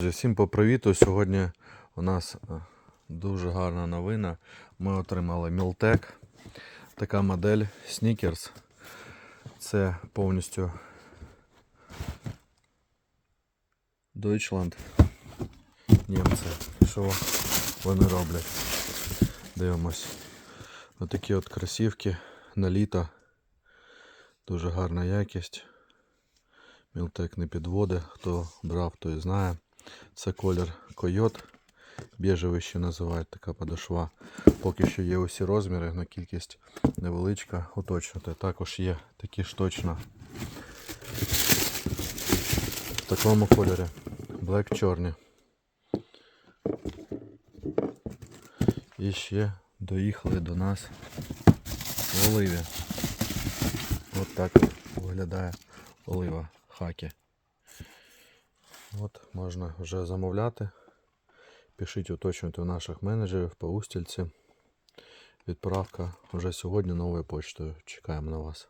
Друзі, Всім попривіту! Сьогодні у нас е, дуже гарна новина. Ми отримали Мілтек. Така модель Sneakers. Це повністю Deutschland. Німці. Що вони роблять? Дивимось. Отакі от кросівки на літо. Дуже гарна якість. Мілтек не підводить. Хто брав, той знає. Це колір койот. Біжевий ще називають така подошва. Поки що є усі розміри, на кількість невеличка. Уточнити. Також є такі ж точно. В такому кольорі. Black чорні. І ще доїхали до нас в оливі. От так виглядає олива хакі. От можна вже замовляти. Пишіть уточнюйте у наших менеджерів по устільці. Відправка вже сьогодні новою почтою. Чекаємо на вас.